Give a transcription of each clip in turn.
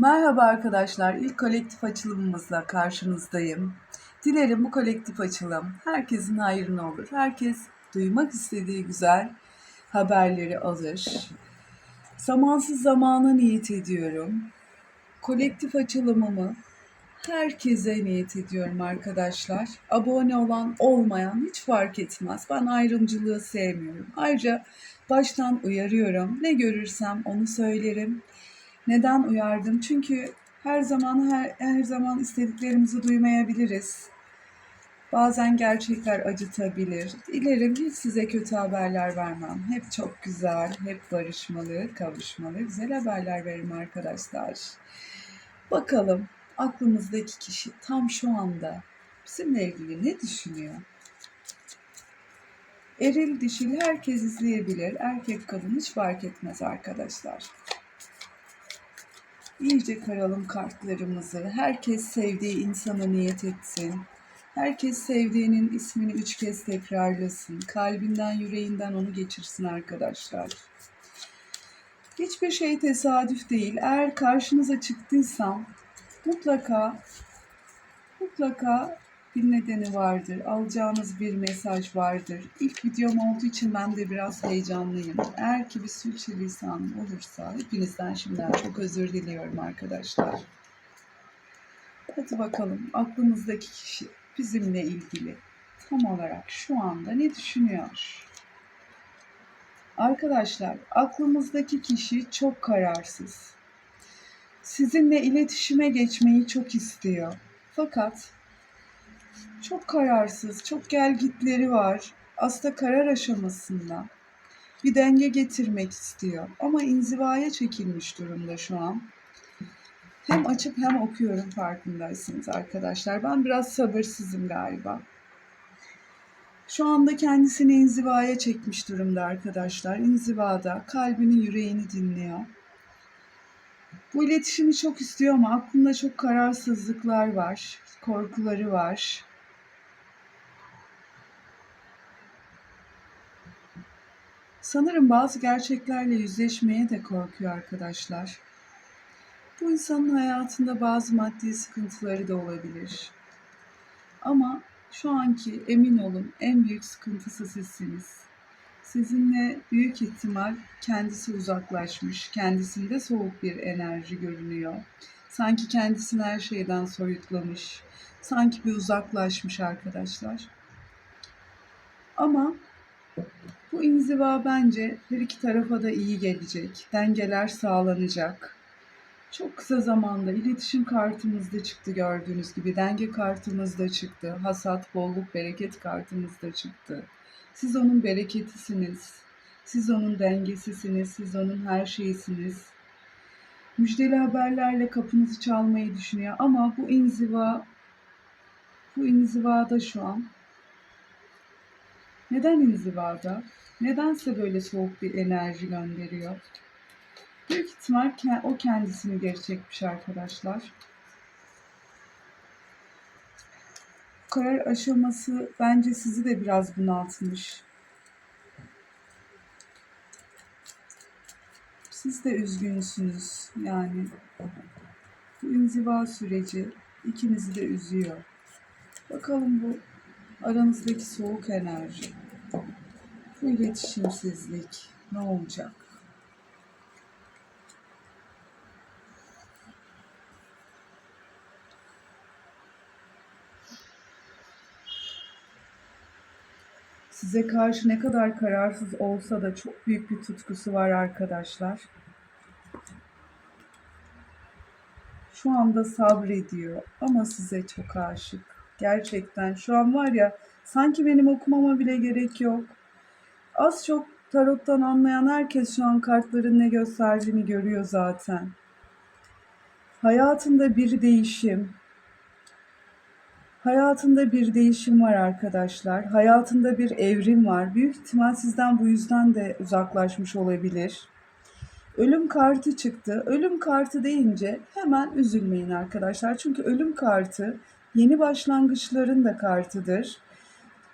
Merhaba arkadaşlar. İlk kolektif açılımımızla karşınızdayım. Dilerim bu kolektif açılım herkesin hayrına olur. Herkes duymak istediği güzel haberleri alır. Zamansız zamana niyet ediyorum. Kolektif açılımımı herkese niyet ediyorum arkadaşlar. Abone olan olmayan hiç fark etmez. Ben ayrımcılığı sevmiyorum. Ayrıca baştan uyarıyorum. Ne görürsem onu söylerim. Neden uyardım? Çünkü her zaman her, her zaman istediklerimizi duymayabiliriz. Bazen gerçekler acıtabilir. Dilerim hiç size kötü haberler vermem. Hep çok güzel, hep barışmalı, kavuşmalı, güzel haberler veririm arkadaşlar. Bakalım aklımızdaki kişi tam şu anda bizimle ilgili ne düşünüyor? Eril dişil herkes izleyebilir. Erkek kadın hiç fark etmez arkadaşlar. İyice karalım kartlarımızı. Herkes sevdiği insana niyet etsin. Herkes sevdiğinin ismini üç kez tekrarlasın. Kalbinden, yüreğinden onu geçirsin arkadaşlar. Hiçbir şey tesadüf değil. Eğer karşınıza çıktıysam mutlaka mutlaka bir nedeni vardır. Alacağınız bir mesaj vardır. İlk videom olduğu için ben de biraz heyecanlıyım. Eğer ki bir sürçülisan olursa hepinizden şimdiden çok özür diliyorum arkadaşlar. Hadi bakalım aklımızdaki kişi bizimle ilgili tam olarak şu anda ne düşünüyor? Arkadaşlar aklımızdaki kişi çok kararsız. Sizinle iletişime geçmeyi çok istiyor. Fakat çok kararsız, çok gelgitleri var. Aslında karar aşamasında bir denge getirmek istiyor. Ama inzivaya çekilmiş durumda şu an. Hem açıp hem okuyorum farkındaysınız arkadaşlar. Ben biraz sabırsızım galiba. Şu anda kendisini inzivaya çekmiş durumda arkadaşlar. İnzivada kalbini yüreğini dinliyor. Bu iletişimi çok istiyor ama aklında çok kararsızlıklar var, korkuları var. Sanırım bazı gerçeklerle yüzleşmeye de korkuyor arkadaşlar. Bu insanın hayatında bazı maddi sıkıntıları da olabilir. Ama şu anki emin olun en büyük sıkıntısı sizsiniz. Sizinle büyük ihtimal kendisi uzaklaşmış, kendisinde soğuk bir enerji görünüyor. Sanki kendisini her şeyden soyutlamış, sanki bir uzaklaşmış arkadaşlar. Ama bu inziva bence her iki tarafa da iyi gelecek. Dengeler sağlanacak. Çok kısa zamanda iletişim kartımız da çıktı gördüğünüz gibi. Denge kartımız da çıktı. Hasat, bolluk, bereket kartımız da çıktı. Siz onun bereketisiniz. Siz onun dengesisiniz. Siz onun her şeyisiniz. Müjdeli haberlerle kapınızı çalmayı düşünüyor ama bu inziva bu inzivada şu an neden inzivada? Nedense böyle soğuk bir enerji gönderiyor. Büyük ihtimal o kendisini geri çekmiş arkadaşlar. Karar aşaması bence sizi de biraz bunaltmış. Siz de üzgünsünüz yani. Bu inziva süreci ikinizi de üzüyor. Bakalım bu aranızdaki soğuk enerji, iletişimsizlik ne olacak? Size karşı ne kadar kararsız olsa da çok büyük bir tutkusu var arkadaşlar. Şu anda sabrediyor ama size çok aşık. Gerçekten şu an var ya sanki benim okumama bile gerek yok. Az çok tarottan anlayan herkes şu an kartların ne gösterdiğini görüyor zaten. Hayatında bir değişim, Hayatında bir değişim var arkadaşlar. Hayatında bir evrim var. Büyük ihtimal sizden bu yüzden de uzaklaşmış olabilir. Ölüm kartı çıktı. Ölüm kartı deyince hemen üzülmeyin arkadaşlar. Çünkü ölüm kartı yeni başlangıçların da kartıdır.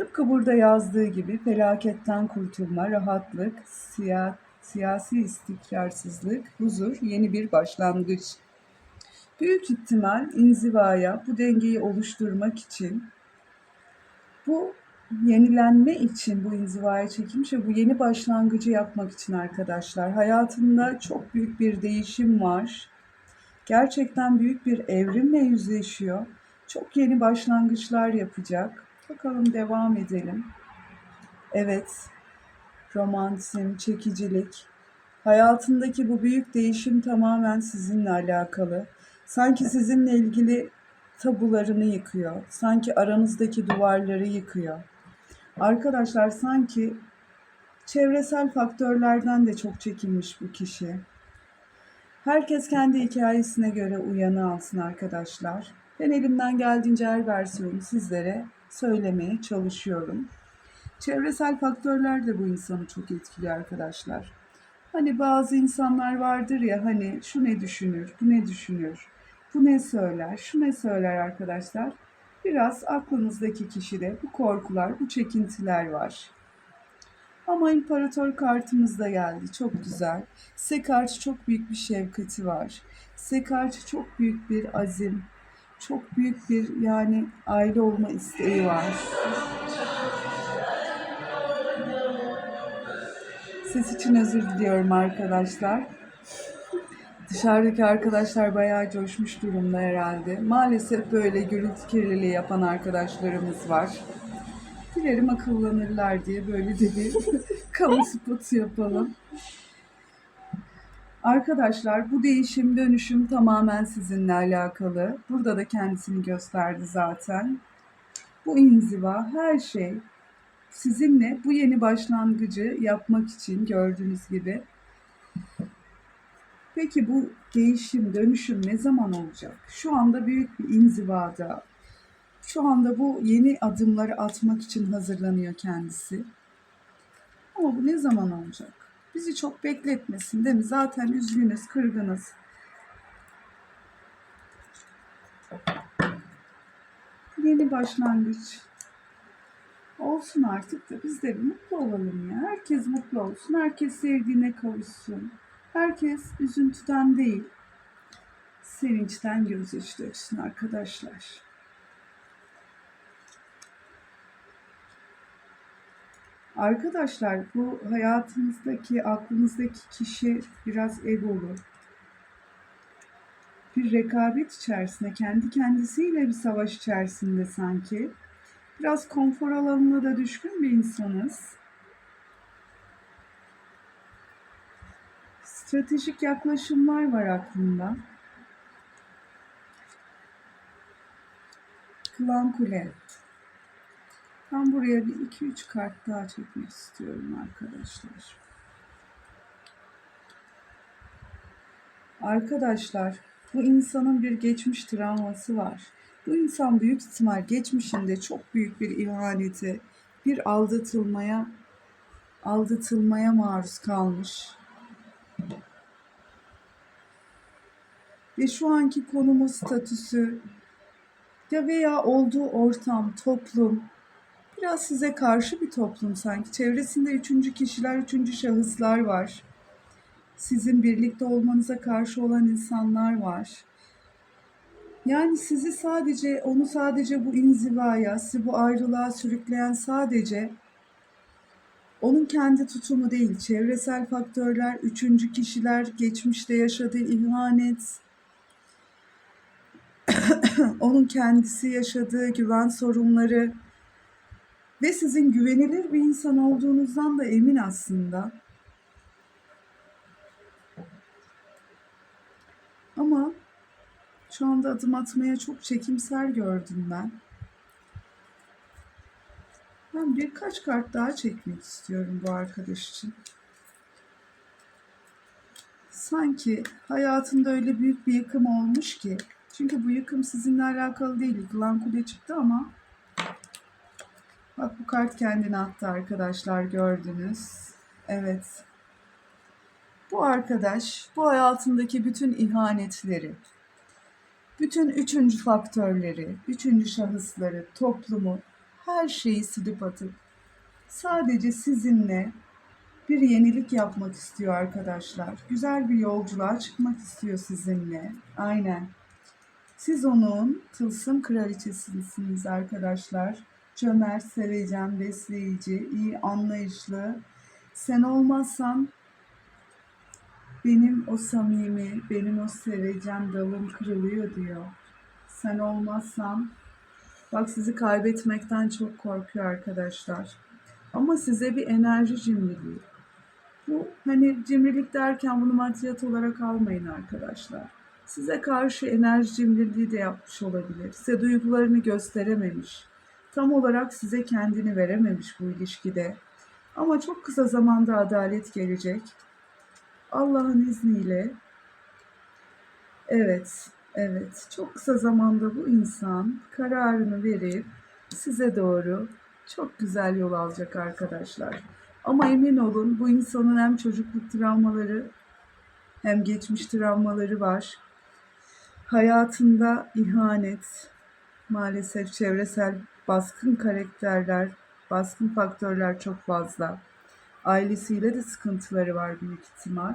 Tıpkı burada yazdığı gibi felaketten kurtulma, rahatlık, siya, siyasi istikrarsızlık, huzur, yeni bir başlangıç Büyük ihtimal inzivaya bu dengeyi oluşturmak için bu yenilenme için bu inzivaya çekilmiş ve bu yeni başlangıcı yapmak için arkadaşlar. Hayatında çok büyük bir değişim var. Gerçekten büyük bir evrimle yüzleşiyor. Çok yeni başlangıçlar yapacak. Bakalım devam edelim. Evet, romantizm, çekicilik. Hayatındaki bu büyük değişim tamamen sizinle alakalı. Sanki sizinle ilgili tabularını yıkıyor. Sanki aranızdaki duvarları yıkıyor. Arkadaşlar sanki çevresel faktörlerden de çok çekinmiş bu kişi. Herkes kendi hikayesine göre uyanı alsın arkadaşlar. Ben elimden geldiğince her versiyonu sizlere söylemeye çalışıyorum. Çevresel faktörler de bu insanı çok etkiliyor arkadaşlar. Hani bazı insanlar vardır ya hani şu ne düşünür, bu ne düşünür, bu ne söyler, şu ne söyler arkadaşlar. Biraz aklınızdaki kişide bu korkular, bu çekintiler var. Ama imparator kartımız da geldi. Çok güzel. Size karşı çok büyük bir şefkati var. Size karşı çok büyük bir azim, çok büyük bir yani aile olma isteği var. Ses için özür diliyorum arkadaşlar. Dışarıdaki arkadaşlar bayağı coşmuş durumda herhalde. Maalesef böyle gürültü kirliliği yapan arkadaşlarımız var. Dilerim akıllanırlar diye böyle de bir kamu spotu yapalım. Arkadaşlar bu değişim dönüşüm tamamen sizinle alakalı. Burada da kendisini gösterdi zaten. Bu inziva her şey sizinle bu yeni başlangıcı yapmak için gördüğünüz gibi. Peki bu değişim, dönüşüm ne zaman olacak? Şu anda büyük bir inzivada. Şu anda bu yeni adımları atmak için hazırlanıyor kendisi. Ama bu ne zaman olacak? Bizi çok bekletmesin değil mi? Zaten üzgünüz, kırgınız. Yeni başlangıç. Olsun artık da biz de bir mutlu olalım ya. Herkes mutlu olsun. Herkes sevdiğine kavuşsun. Herkes üzüntüden değil, sevinçten gözyaşı döksün arkadaşlar. Arkadaşlar bu hayatınızdaki, aklınızdaki kişi biraz egolu. Bir rekabet içerisinde, kendi kendisiyle bir savaş içerisinde sanki. Biraz konfor alanına da düşkün bir insanız. Stratejik yaklaşımlar var aklımda. Klan Kule. Ben buraya bir iki üç kart daha çekmek istiyorum arkadaşlar. Arkadaşlar, bu insanın bir geçmiş travması var. Bu insan büyük ihtimal geçmişinde çok büyük bir ihanete, bir aldatılmaya aldatılmaya maruz kalmış. Ve şu anki konumu, statüsü ya veya olduğu ortam, toplum biraz size karşı bir toplum sanki. Çevresinde üçüncü kişiler, üçüncü şahıslar var. Sizin birlikte olmanıza karşı olan insanlar var. Yani sizi sadece, onu sadece bu inzivaya, sizi bu ayrılığa sürükleyen sadece onun kendi tutumu değil, çevresel faktörler, üçüncü kişiler, geçmişte yaşadığı ihanet, onun kendisi yaşadığı güven sorunları ve sizin güvenilir bir insan olduğunuzdan da emin aslında. Ama şu anda adım atmaya çok çekimser gördüm ben. Ben birkaç kart daha çekmek istiyorum bu arkadaş için. Sanki hayatında öyle büyük bir yıkım olmuş ki. Çünkü bu yıkım sizinle alakalı değil. Glan Kule çıktı ama bak bu kart kendini attı arkadaşlar gördünüz. Evet. Bu arkadaş bu hayatındaki bütün ihanetleri, bütün üçüncü faktörleri, üçüncü şahısları, toplumu, her şeyi silip atıp sadece sizinle bir yenilik yapmak istiyor arkadaşlar. Güzel bir yolculuğa çıkmak istiyor sizinle. Aynen. Siz onun tılsım kraliçesisiniz arkadaşlar. Cömert, sevecen, besleyici, iyi anlayışlı. Sen olmazsan benim o samimi, benim o sevecen dalım kırılıyor diyor. Sen olmazsan bak sizi kaybetmekten çok korkuyor arkadaşlar. Ama size bir enerji cimriliği. Bu hani cimrilik derken bunu maddiyat olarak almayın arkadaşlar. Size karşı enerji cimriliği de yapmış olabilir. Size duygularını gösterememiş. Tam olarak size kendini verememiş bu ilişkide. Ama çok kısa zamanda adalet gelecek. Allah'ın izniyle. Evet, evet. Çok kısa zamanda bu insan kararını verip size doğru çok güzel yol alacak arkadaşlar. Ama emin olun bu insanın hem çocukluk travmaları hem geçmiş travmaları var. Hayatında ihanet, maalesef çevresel baskın karakterler, baskın faktörler çok fazla. Ailesiyle de sıkıntıları var büyük ihtimal.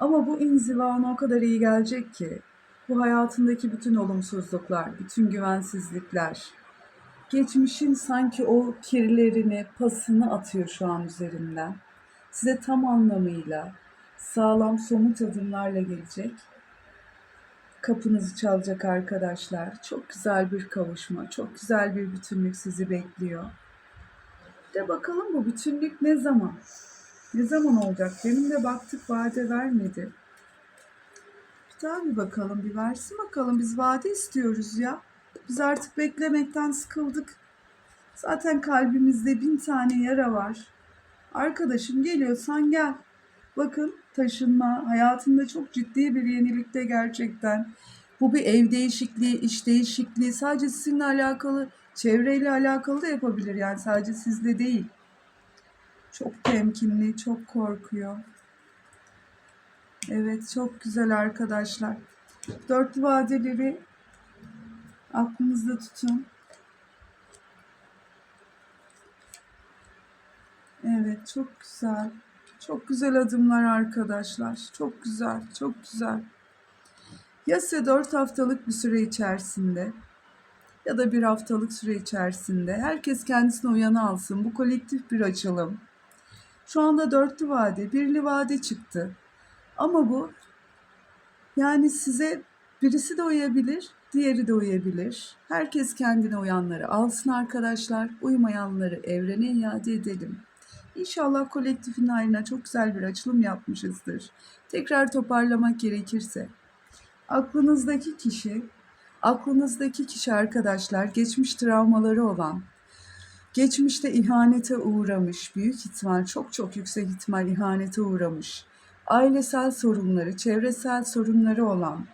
Ama bu inziva ona o kadar iyi gelecek ki bu hayatındaki bütün olumsuzluklar, bütün güvensizlikler, geçmişin sanki o kirlerini, pasını atıyor şu an üzerinden. Size tam anlamıyla sağlam somut adımlarla gelecek. Kapınızı çalacak arkadaşlar. Çok güzel bir kavuşma, çok güzel bir bütünlük sizi bekliyor. De bakalım bu bütünlük ne zaman? Ne zaman olacak? Benim de baktık vade vermedi. Bir daha bir bakalım, bir versin bakalım. Biz vade istiyoruz ya. Biz artık beklemekten sıkıldık. Zaten kalbimizde bin tane yara var. Arkadaşım geliyorsan gel. Bakın taşınma hayatında çok ciddi bir yenilikte gerçekten. Bu bir ev değişikliği, iş değişikliği sadece sizinle alakalı, çevreyle alakalı da yapabilir yani sadece sizle değil. Çok temkinli, çok korkuyor. Evet, çok güzel arkadaşlar. Dörtlü vadeleri aklınızda tutun. Evet, çok güzel. Çok güzel adımlar arkadaşlar. Çok güzel, çok güzel. Ya size 4 haftalık bir süre içerisinde ya da bir haftalık süre içerisinde herkes kendisine uyanı alsın. Bu kolektif bir açılım. Şu anda dörtlü vade, birli vade çıktı. Ama bu yani size birisi de uyabilir, diğeri de uyabilir. Herkes kendine uyanları alsın arkadaşlar. Uymayanları evrene iade edelim. İnşallah kolektifin hayrına çok güzel bir açılım yapmışızdır. Tekrar toparlamak gerekirse. Aklınızdaki kişi, aklınızdaki kişi arkadaşlar geçmiş travmaları olan, geçmişte ihanete uğramış, büyük ihtimal çok çok yüksek ihtimal ihanete uğramış, ailesel sorunları, çevresel sorunları olan,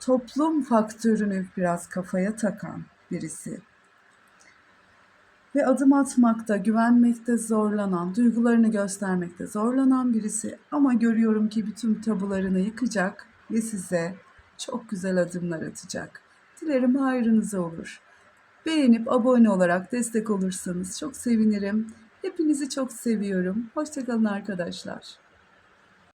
toplum faktörünü biraz kafaya takan birisi ve adım atmakta, güvenmekte zorlanan, duygularını göstermekte zorlanan birisi ama görüyorum ki bütün tabularını yıkacak ve size çok güzel adımlar atacak. Dilerim hayrınıza olur. Beğenip abone olarak destek olursanız çok sevinirim. Hepinizi çok seviyorum. Hoşçakalın arkadaşlar.